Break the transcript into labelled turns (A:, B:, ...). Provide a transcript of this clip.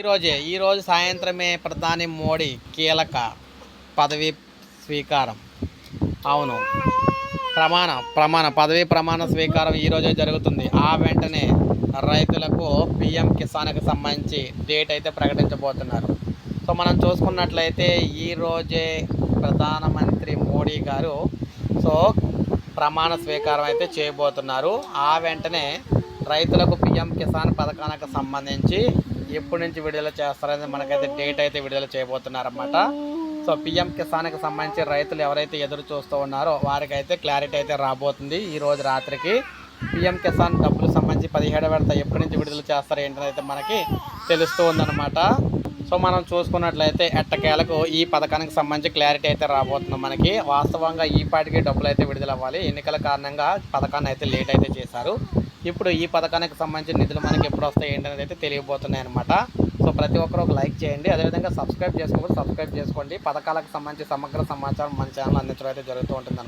A: ఈరోజే ఈరోజు సాయంత్రమే ప్రధాని మోడీ కీలక పదవి స్వీకారం. అవును. ప్రమాణ ప్రమాణ పదవి ప్రమాణ స్వీకారం ఈరోజే జరుగుతుంది. ఆ వెంటనే రైతులకు పిఎం కిసాన్కి సంబంధించి డేట్ అయితే ప్రకటించబోతున్నారు. సో మనం చూసుకున్నట్లయితే ఈరోజే ప్రధానమంత్రి మోడీ గారు సో ప్రమాణ స్వీకారం అయితే చేయబోతున్నారు. ఆ వెంటనే రైతులకు పిఎం కిసాన్ పథకానికి సంబంధించి ఎప్పటి నుంచి విడుదల చేస్తారనేది మనకైతే డేట్ అయితే విడుదల చేయబోతున్నారన్నమాట. సో పిఎం కిసాన్కి సంబంధించి రైతులు ఎవరైతే ఎదురు చూస్తూ ఉన్నారో వారికి అయితే క్లారిటీ అయితే రాబోతుంది. ఈ రోజు రాత్రికి పిఎం కిసాన్ డబ్బులు సంబంధించి పదిహేడు విడత ఎప్పటి నుంచి విడుదల చేస్తారు ఏంటనైతే మనకి తెలుస్తూ ఉందన్నమాట. సో మనం చూసుకున్నట్లయితే ఎట్టకేలకు ఈ పథకానికి సంబంధించి క్లారిటీ అయితే రాబోతుంది మనకి. వాస్తవంగా ఈ పాటికి డబ్బులు అయితే విడుదల అవ్వాలి. ఎన్నికల కారణంగా పథకాన్ని అయితే లేట్ అయితే చేశారు. ఇప్పుడు ఈ పథకానికి సంబంధించిన నిధులు మనకి ఎప్పుడు వస్తాయి ఏంటనేది అయితే తెలియబోతున్నాయి అనమాట సో ప్రతి ఒక్కరు ఒక లైక్ చేయండి. అదేవిధంగా సబ్స్క్రైబ్ చేసుకోండి సబ్స్క్రైబ్ చేసుకోండి. పథకాలకు సంబంధించి సమగ్ర సమాచారం మన ఛానల్ అందించడం అయితే జరుగుతూ ఉంటుంది